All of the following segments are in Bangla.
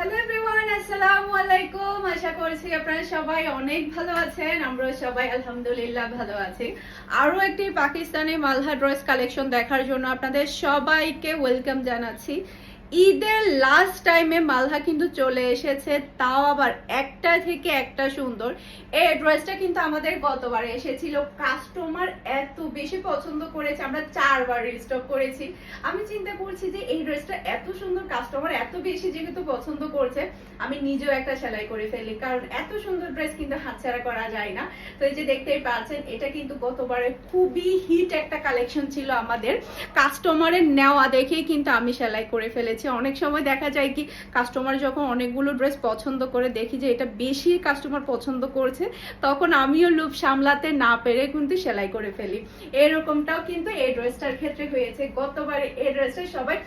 হ্যালো এভরিওয়ান আসসালামু আলাইকুম আশা করছি আপনারা সবাই অনেক ভালো আছেন। আমরা সবাই আলহামদুলিল্লাহ ভালো আছি। আরও একটি পাকিস্তানি মালহা ড্রেস কালেকশন দেখার জন্য আপনাদের সবাইকে ওয়েলকাম জানাচ্ছি। ঈদের লাস্ট টাইমে মালহা কিন্তু চলে এসেছে, তাও আবার একটা থেকে একটা সুন্দর। এই ড্রেসটা কিন্তু আমাদের গতবার এসেছিল। কাস্টমার এত বেশি পছন্দ করেছে, আমরা চারবার রিস্টক করেছি। আমি চিন্তা করছি যে এই ড্রেসটা এত সুন্দর কাস্টমার এত বেশি যেহেতু পছন্দ করছে, আমি নিজেও একটা সেলাই করে ফেলি। কারণ এত সুন্দর ড্রেস কিন্তু হাতছাড়া করা যায় না। তো এই যে দেখতেই পাচ্ছেন, এটা কিন্তু গতবারে খুবই হিট একটা কালেকশন ছিল আমাদের। কাস্টমারের নেওয়া দেখেই কিন্তু আমি সেলাই করে ফেলেছি। অনেক সময় দেখা যায় কি কাস্টমার যখন অনেকগুলো ড্রেস পছন্দ করে দেখি যে এটা বেশি কাস্টমার পছন্দ করছে, তখন আমিও লুপ সামলাতে না পেরে কিন্তু সেলাই করে ফেলি। এরকমটাও কিন্তু এই ড্রেসটার ক্ষেত্রে হয়েছে। গতবারে এই ড্রেসটা সবাই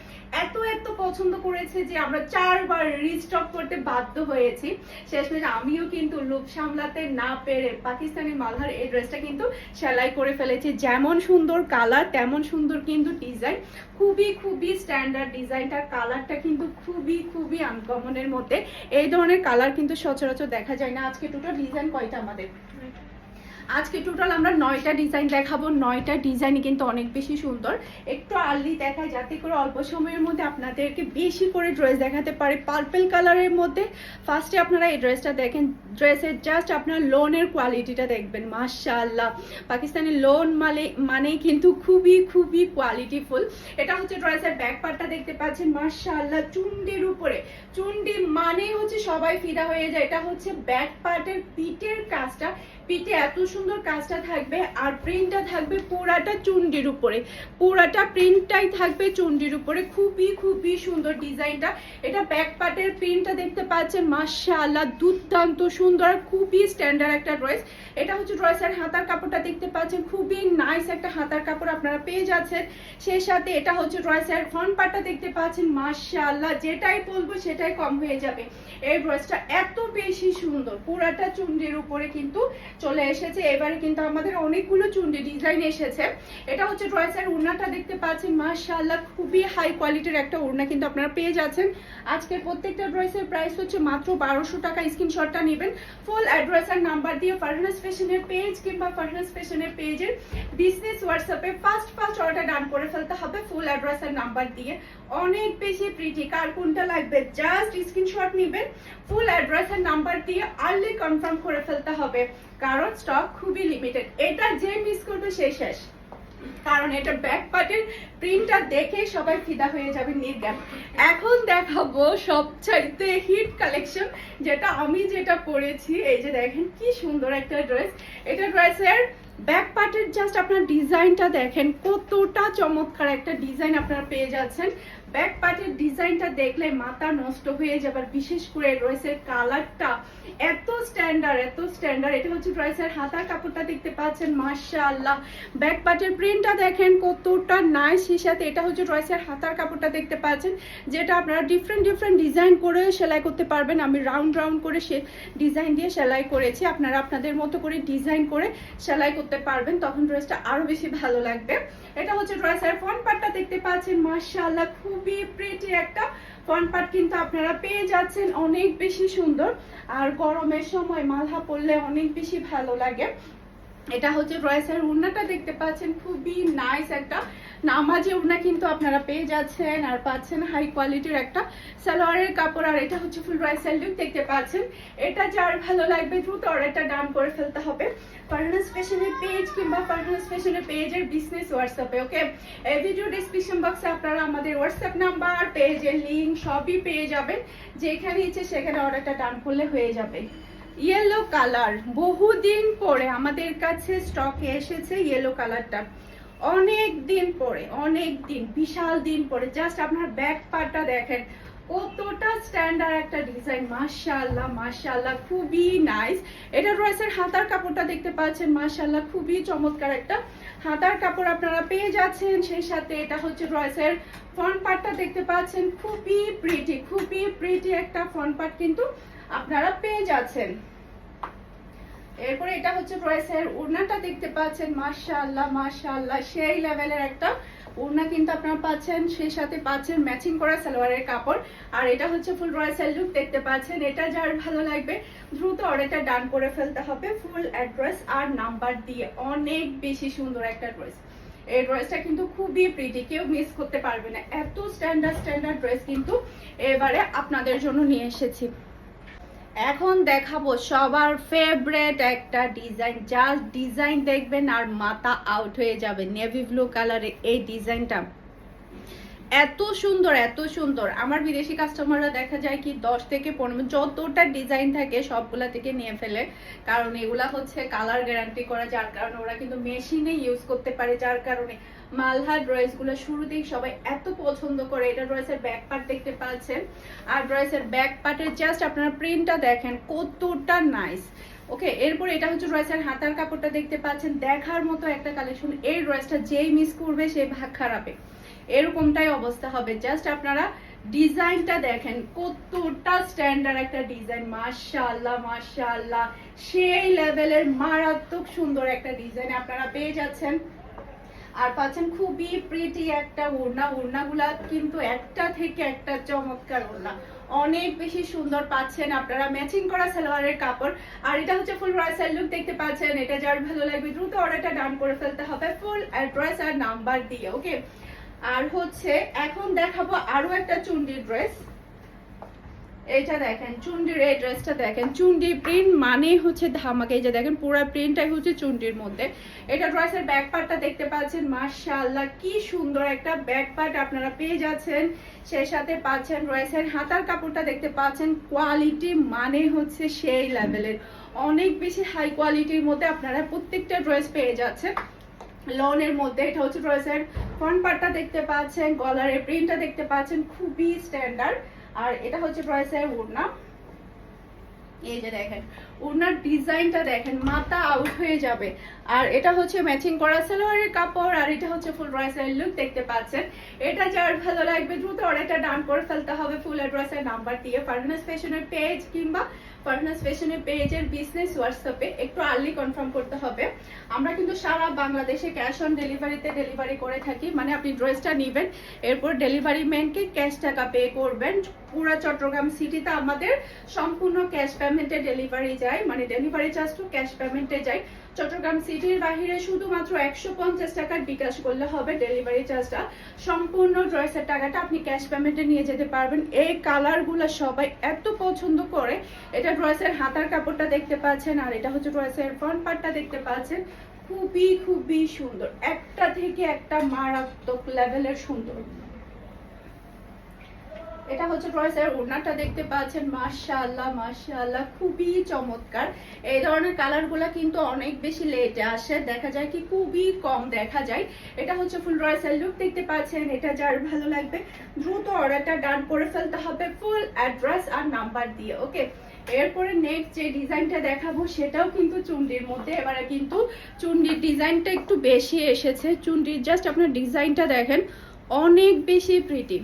এত এত পছন্দ করেছে যে আমরা চারবার রিস্টক করতে বাধ্য হয়েছি। শেষমেশ আমিও কিন্তু লুপ সামলাতে না পেরে পাকিস্তানি মালহার এই ড্রেসটা কিন্তু সেলাই করে ফেলেছি। যেমন সুন্দর কালার তেমন সুন্দর কিন্তু ডিজাইন খুবই খুবই স্ট্যান্ডার্ড ডিজাইনটার কালারটা কিন্তু খুবই খুবই আনকমনের মধ্যে। এই ধরনের কালার কিন্তু সচরাচর দেখা যায় না। আজকে টোটাল ডিজাইন কয়টা আমাদের? আজকে টোটাল আমরা নয়টা ডিজাইন দেখাবো। নয়টা ডিজাইনই কিন্তু অনেক বেশি সুন্দর। একটু আর্লি দেখায় যাতে করে অল্প সময়ের মধ্যে আপনাদেরকে বেশি করে ড্রেস দেখাতে পারে। পার্পেল কালারের মধ্যে ফার্স্টে আপনারা এই ড্রেসটা দেখেন। ড্রেসের জাস্ট আপনার লোনের কোয়ালিটিটা দেখবেন। মাশাআল্লাহ! পাকিস্তানি লোন মানে মানেই কিন্তু খুবই খুবই কোয়ালিটিফুল এটা হচ্ছে ড্রেসের ব্যাক পার্টটা দেখতে পাচ্ছেন। মাশাআল্লাহ! চুন্ডির উপরে। চুন্ডি মানেই হচ্ছে সবাই ফিদা হয়ে যায়। এটা হচ্ছে ব্যাক পার্টের পিঠের কাজটা। পিঠে এত সুন্দর কাজটা থাকবে আর প্রিন্টটা থাকবে পুরাটা চুন্ডির উপরে। পুরাটা প্রিন্টটাই থাকবে চুন্ডির উপরে। খুবই খুবই সুন্দর ডিজাইনটা। এটা ব্যাক পার্টের প্রিন্টটা দেখতে পাচ্ছেন, মাশাআল্লাহ, দুর্দান্ত সুন্দর খুবই স্ট্যান্ডার্ড একটা ড্রেস এটা হচ্ছে ড্রেসের হাতার কাপড়টা দেখতে পাচ্ছেন, খুবই নাইস একটা হাতার কাপড় আপনারা পেয়ে যাচ্ছেন। সেই সাথে এটা হচ্ছে ড্রেসের ফ্রন্ট পার্টটা দেখতে পাচ্ছেন, মাশাআল্লাহ, যেটাই বলব সেটাই কম হয়ে যাবে। এই ড্রেসটা এত বেশি সুন্দর, পুরাটা চুন্ডির উপরে কিন্তু চলে এসেছে। এবারে কিন্তু আমাদের অনেকগুলো চুন্ডি ডিজাইন এসেছে। এটা হচ্ছে ড্রেসের উড়নাটা দেখতে পাচ্ছেন, মাশাআল্লাহ, খুবই হাই কোয়ালিটির একটা উড়না কিন্তু আপনারা পেয়ে যাচ্ছেন। আজকে প্রত্যেকটা ড্রেসের প্রাইস হচ্ছে মাত্র বারোশো টাকা স্ক্রিনশটটা নেবেন। ফুল অ্যাড্রেস আর নাম্বার দিয়ে ফারহানাস ফ্যাশনের পেজ কিংবা ফারহানাস ফ্যাশনের পেজের বিজনেস হোয়াটসঅ্যাপে ফার্স্ট ফার্স্ট অর্ডার ডান করে ফেলতে হবে ফুল অ্যাড্রেস আর নাম্বার দিয়ে। অনেক বেশি প্রিটি কার কোনটা লাগবে? জাস্ট স্ক্রিনশট নেবেন ফুল অ্যাড্রেস আর নাম্বার দিয়ে আর্লি কনফার্ম করে ফেলতে হবে। কারণ স্টক খুবই লিমিটেড এটা যে মিস করবে সে শেষ। কারণ এটা ব্যাক পার্টের প্রিন্টটা দেখে সবাই ফিদা হয়ে যাবে নির্গান এখন দেখাবো সবচাইতে হিট কালেকশন যেটা আমি যেটা পরেছি। এই যে দেখেন কি সুন্দর একটা ড্রেস এটা ড্রেসের ব্যাক পার্টের জাস্ট আপনার ডিজাইনটা দেখেন, কতটা চমৎকার একটা ডিজাইন আপনারা পেয়ে যাচ্ছেন। ব্যাক পার্টের ডিজাইনটা দেখলে মাথা নষ্ট হয়ে যাবার বিশেষ করে ড্রেসের কালারটা এত স্ট্যান্ডার্ড এত স্ট্যান্ডার্ড এটা হচ্ছে ড্রেসের হাতার কাপড়টা দেখতে পাচ্ছেন, মাশাআল্লাহ। ব্যাক পার্টের প্রিন্টটা দেখেন কতটা নাইস সাথে। এটা হচ্ছে ড্রেসের হাতার কাপড়টা দেখতে পাচ্ছেন, যেটা আপনারা ডিফারেন্ট ডিফারেন্ট ডিজাইন করে সেলাই করতে পারবেন। আমি রাউন্ড রাউন্ড করে সে ডিজাইন দিয়ে সেলাই করেছি। আপনারা আপনাদের মতো করে ডিজাইন করে সেলাই করতে পারবেন, তখন ড্রেসটা আরও বেশি ভালো লাগবে। এটা হচ্ছে ড্রেসের ফ্রন্ট পার্টটা দেখতে পাচ্ছেন, মাশাআল্লাহ। খুবই প্রিটি একটা ফন পার্ট কিন্তু আপনারা পেয়ে যাচ্ছেন, অনেক বেশি সুন্দর। আর গরমের সময় মালহা পরলে অনেক বেশি ভালো লাগে। এটা হচ্ছে ড্রেসের উন্নাটা দেখতে পাচ্ছেন, খুবই নাইস একটা নামাজি উন্না কিন্তু আপনারা পেয়ে যাচ্ছেন আর পাচ্ছেন হাই কোয়ালিটির একটা সালোয়ারের কাপড়, আর এটা হচ্ছে ফুল ড্রেসের লুক দেখতে পাচ্ছেন। এটা যার ভালো লাগবে দ্রুত অর্ডারটা ডান করে ফেলতে হবে। ফারহানাস ফ্যাশনের পেজ কিংবা ফারহানাস ফ্যাশনের পেজের বিজনেস হোয়াটসঅ্যাপে ওকে এই ভিডিও ডিসক্রিপশন বক্সে আপনারা আমাদের হোয়াটসঅ্যাপ নাম্বার পেজের লিঙ্ক সবই পেয়ে যাবেন। যেখানে ইচ্ছে সেখানে অর্ডারটা ডান করলে হয়ে যাবে। ইয়েলো কালার বহুদিন পরে আমাদের কাছে স্টকে এসেছে ইয়েলো কালারটা অনেক দিন পরে, অনেক দিন, বিশাল দিন পরে জাস্ট আপনার ব্যাক পার্টটা দেখেন, কতটা স্ট্যান্ডার্ড একটা ডিজাইন মাশাআল্লাহ মাশাআল্লাহ, খুবই নাইস এটা রয়েছে হাতার কাপড়টা দেখতে পাচ্ছেন, মাশাআল্লাহ, খুবই চমৎকার একটা হাতার কাপড় আপনারা পেয়ে যাচ্ছেন। সেই সাথে এটা হচ্ছে রয়েসের ফ্রন্ট পার্টটা দেখতে পাচ্ছেন, খুবই প্রিটি খুবই প্রিটি একটা ফ্রন্ট পার্ট কিন্তু আপনারা পেয়ে যাচ্ছেন। এরপরে এটা হচ্ছে ড্রেসের ওড়নাটা দেখতে পাচ্ছেন, মাশাআল্লাহ মাশাআল্লাহ। সেই লেভেলের একটা ওড়না কিন্তু আপনারা পাচ্ছেন, সেই সাথে পাচ্ছেন ম্যাচিং করা সালোয়ারের কাপড়। আর এটা হচ্ছে ফুল রয়্যাল লুক দেখতে পাচ্ছেন, এটা যার ভালো লাগবে, দ্রুত অর্ডারটা ডান করে ফেলতে হবে ফুল অ্যাড্রেস আর নাম্বার দিয়ে। অনেক বেশি সুন্দর একটা ড্রেস এই ড্রেসটা কিন্তু খুবই প্রিটি কেউ মিস করতে পারবে না। এত স্ট্যান্ডার্ড স্ট্যান্ডার্ড ড্রেস কিন্তু এবারে আপনাদের জন্য নিয়ে এসেছি। এখন দেখাবো সবার ফেভারেট একটা ডিজাইন জাস্ট ডিজাইন দেখবেন আর মাথা আউট হয়ে যাবে। নেভি ব্লু কালারের এই ডিজাইনটা এত সুন্দর এত সুন্দর। আমার বিদেশি কাস্টমাররা দেখা যায় কি দশ থেকে পনেরো যতটা ডিজাইন থাকে সবগুলা থেকে নিয়ে ফেলে। কারণ এগুলা হচ্ছে কালার গ্যারান্টি করা, যার কারণে ওরা কিন্তু মেশিনে ইউজ করতে পারে। যার কারণে মালহা ড্রেসগুলো শুরুতেই সবাই এত পছন্দ করে। এটা ড্রেসের ব্যাক পার্ট দেখতে পাচ্ছেন। আর ড্রেসের ব্যাক পার্টের জাস্ট আপনারা প্রিন্টটা দেখেন কতটা নাইস ওকে এরপর এটা হচ্ছে ড্রেসের হাতার কাপড়টা দেখতে পাচ্ছেন। দেখার মতো একটা কালেকশন এই ড্রেসটা যেই মিস করবে সে ভাগ খারাপে। এরকমটাই অবস্থা হবে। জাস্ট আপনারা ডিজাইনটা দেখেন, কতটা স্ট্যান্ডার্ড একটা ডিজাইন। মাশাআল্লাহ মাশাআল্লাহ। সেই লেভেলের মারাত্মক সুন্দর একটা ডিজাইন আপনারা পেয়ে যাচ্ছেন। আর পাচ্ছেন খুবই প্রিটি একটা ওড়না। ওড়নাগুলা কিন্তু একটা থেকে একটা চমৎকার ওড়না। অনেক বেশি সুন্দর পাচ্ছেন আপনারা। ম্যাচিং করা সালোয়ারের কাপড়। আর এটা হচ্ছে ফুল রয়্যাল লুক দেখতে পাচ্ছেন। এটা যার ভালো লাগবে, দ্রুত অর্ডারটা ডান করে ফেলতে হবে। ফুল অ্যাড্রেস আর নাম্বার দিয়ে ওকে আর হচ্ছে, এখন দেখাবো আরও একটা চুন্ডি ড্রেস এইটা দেখেন, চুন্ডির এই ড্রেসটা দেখেন। চুন্ডি প্রিন্ট মানে হচ্ছে ধামাকে। যে দেখেন, পুরো প্রিন্টটাই হচ্ছে চুন্ডির মধ্যে। এটা ড্রেসের ব্যাক পার্টটা দেখতে পাচ্ছেন, মাশাআল্লাহ, কি সুন্দর একটা ব্যাক পার্ট আপনারা পেয়ে যাচ্ছেন। সেই সাথে পাচ্ছেন ড্রেসের হাতার কাপড়টা দেখতে পাচ্ছেন। কোয়ালিটি মানে হচ্ছে সেই লেভেলের অনেক বেশি হাই কোয়ালিটির মধ্যে আপনারা প্রত্যেকটা ড্রেস পেয়ে যাচ্ছেন। লনের মধ্যে। এটা হচ্ছে ড্রেসের ফ্রন্ট পার্টটা দেখতে পাচ্ছেন গলারের প্রিন্টটা দেখতে পাচ্ছেন, খুবই স্ট্যান্ডার্ড আর এটা হচ্ছে ড্রেসের ওড়না এই যে দেখেন ওড়নার ডিজাইনটা দেখেন, মাথা আউট হয়ে যাবে। আর এটা হচ্ছে ম্যাচিং করা সালোয়ারের কাপড়, আর এটা হচ্ছে ফুল ড্রেসের লুক দেখতে পাচ্ছেন। এটা যার ভালো লাগবে দ্রুত অর্ডারটা ডান করে ফেলতে হবে ফুল অ্যাড্রেসের নাম্বার দিয়ে। ফার্নাস ফ্যাশনের পেজ কিংবা ফার্নাস ফ্যাশনের পেজের বিজনেস হোয়াটসঅ্যাপে একটু আর্লি কনফার্ম করতে হবে। আমরা কিন্তু সারা বাংলাদেশে ক্যাশ অন ডেলিভারিতে ডেলিভারি করে থাকি। মানে আপনি ড্রেসটা নেবেন, এরপর ডেলিভারি ম্যানকে ক্যাশ টাকা পে করবেন। পুরো চট্টগ্রাম সিটিতে আমাদের সম্পূর্ণ ক্যাশ পেমেন্টে ডেলিভারি যায়। মানে ডেলিভারি চার্জটা ক্যাশ পেমেন্টে যায় চট্টগ্রাম সিটির বাহিরে শুধুমাত্র একশো পঞ্চাশ টাকার বিকাশ করলে হবে ডেলিভারি চার্জটা সম্পূর্ণ ড্রেসের টাকাটা আপনি ক্যাশ পেমেন্টে নিয়ে যেতে পারবেন। এই কালারগুলো সবাই এত পছন্দ করে। এটা ড্রেসের হাতার কাপড়টা দেখতে পাচ্ছেন, আর এটা হচ্ছে ড্রেসের ফ্রন্ট পার্টটা দেখতে পাচ্ছেন। খুবই খুবই সুন্দর। একটা থেকে একটা মারাত্মক লেভেলের সুন্দর। এটা হচ্ছে ড্রেসের ওড়নাটা দেখতে পাচ্ছেন। মাশাআল্লাহ মাশাআল্লাহ, খুবই চমৎকার। এই ধরনের কালারগুলো কিন্তু অনেক বেশি লেটে আসে। দেখা যায় কি খুবই কম দেখা যায়। এটা হচ্ছে ফুল ড্রেসের লুক দেখতে পাচ্ছেন। এটা যার ভালো লাগবে, দ্রুত অর্ডারটা ডান করে ফেলতে হবে ফুল অ্যাড্রেস আর নাম্বার দিয়ে ওকে এরপরে নেক্সট যে ডিজাইনটা দেখাবো, সেটাও কিন্তু চুন্ডির মধ্যে। এবারে কিন্তু চুন্ডির ডিজাইনটা একটু বেশি এসেছে। চুন্ডির জাস্ট আপনার ডিজাইনটা দেখেন, অনেক বেশি প্রিটি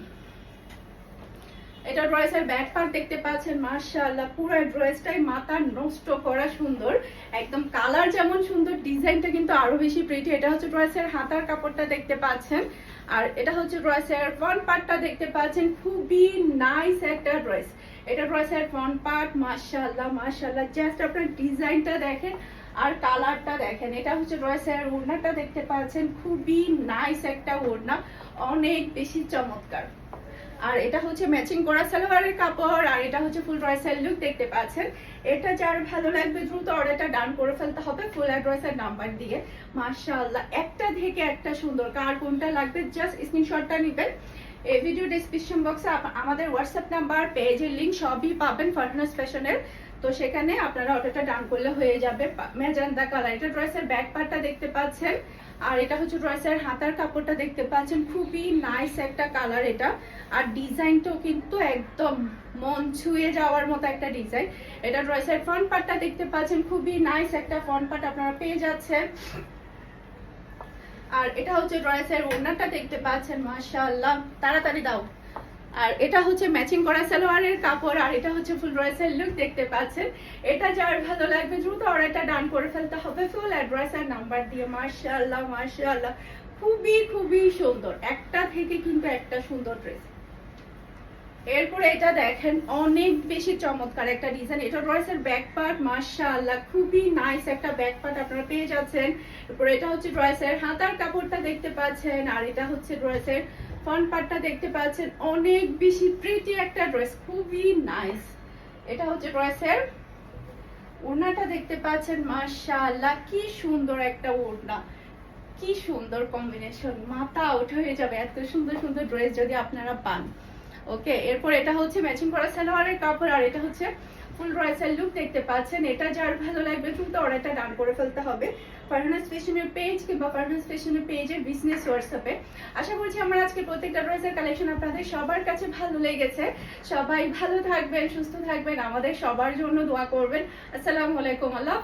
এটা ড্রেসের ব্যাক পার্ট দেখতে পাচ্ছেন, মাশাআল্লাহ, পুরো ড্রেসটাই মাথা নষ্ট করা সুন্দর। একদম কালার যেমন সুন্দর ডিজাইনটা কিন্তু আরও বেশি প্রিটি এটা হচ্ছে ড্রেসের হাতার কাপড়টা দেখতে পাচ্ছেন। আর এটা হচ্ছে ড্রেসের ফ্রন্ট পার্টটা দেখতে পাচ্ছেন। খুবই নাইস একটা ড্রেস এটা ড্রেসের ফ্রন্ট পার্ট মাশাআল্লাহ মাশাআল্লাহ। জাস্ট আপনার ডিজাইনটা দেখেন আর কালারটা দেখেন। এটা হচ্ছে ড্রেসের ওড়নাটা দেখতে পাচ্ছেন। খুবই নাইস একটা ওড়না। অনেক বেশি চমৎকার। আর এটা হচ্ছে ম্যাচিং করা সালোয়ারের কাপড়, আর এটা হচ্ছে ফুল ড্রেসের লুক দেখতে পাচ্ছেন। এটা যার ভালো লাগবে দ্রুত অর্ডারটা ডান করে ফেলতে হবে ফুল অ্যাড্রেসের নাম্বার দিয়ে। মাশাআল্লাহ, একটা থেকে একটা সুন্দর। কার কোনটা লাগবে জাস্ট স্ক্রিনশটটা নেবেন। এই ভিডিও ডিসক্রিপশন বক্সে আমাদের হোয়াটসঅ্যাপ নাম্বার পেজের লিঙ্ক সবই পাবেন ফার্টনাস ফ্যাশনের তো সেখানে আপনারা অর্ডারটা ডান করলে হয়ে যাবে। মেজান্দা কালার এটা ড্রেসের ব্যাক পার্টটা দেখতে পাচ্ছেন। আর এটা হচ্ছে ড্রেসের হাতার কাপড়টা দেখতে পাচ্ছেন, খুবই নাইস একটা কালার এটা। আর ডিজাইনটাও কিন্তু একদম মন ছুঁয়ে যাওয়ার মতো একটা ডিজাইন এটা ড্রেসের ফ্রন্ট পার্টটা দেখতে পাচ্ছেন, খুবই নাইস একটা ফ্রন্ট পার্ট আপনারা পেয়ে যাচ্ছেন। আর এটা হচ্ছে ড্রেসের ওনারটা দেখতে পাচ্ছেন, মাশাআল্লাহ। তাড়াতাড়ি দাও। আর এটা হচ্ছে ম্যাচিং করা সালোয়ারের কাপড়, আর এটা হচ্ছে ফুল ড্রেসের লুক দেখতে পাচ্ছেন। এটা যার ভালো লাগবে, দ্রুত অর্ডারটা ডান করে ফেলতে হবে। ফুল অ্যাড্রেস আর নাম্বার দিয়ে, মাশাআল্লাহ মাশাআল্লাহ। খুবই খুবই সুন্দর। একটা থেকে কিন্তু একটা সুন্দর ড্রেস এরপরে এটা দেখেন, অনেক বেশি চমৎকার একটা ডিজাইন এটা ড্রেসের ব্যাক পার্ট মাশাআল্লাহ, খুবই নাইস একটা ব্যাক পার্ট আপনারা পেয়ে যাচ্ছেন। এরপরে এটা হচ্ছে ড্রেসের হাতার কাপড়টা দেখতে পাচ্ছেন, আর এটা হচ্ছে ড্রেসের ফ্রন্ট পার্টটা দেখতে পাচ্ছেন, অনেক বেশি প্রিটি একটা ড্রেস খুবই নাইস এটা হচ্ছে ড্রেসের ওড়নাটা দেখতে পাচ্ছেন, মাশাআল্লাহ, কি সুন্দর একটা ওড়না। কি সুন্দর কম্বিনেশন মাথা আউট হয়ে যাবে, এত সুন্দর সুন্দর ড্রেস যদি আপনারা পান। ওকে এরপর এটা হচ্ছে ম্যাচিং করা সালোয়ারের কাপড়, আর এটা হচ্ছে ফুল রয়েছে লুক দেখতে পাচ্ছেন। এটা যার ভালো লাগবে, কিন্তু অর্ডারটা ডান করে ফেলতে হবে। পারফেন্স ফ্যাশনের পেজ কিংবা পারফেন্স ফ্যাশনের পেজের বিজনেস হোয়াটসঅ্যাপে আশা করছি আমার আজকে প্রত্যেকটা ড্রেসের কালেকশন আপনাদের সবার কাছে ভালো লেগেছে। সবাই ভালো থাকবেন, সুস্থ থাকবেন, আমাদের সবার জন্য দোয়া করবেন। আসসালামু আলাইকুম, আল্লাহ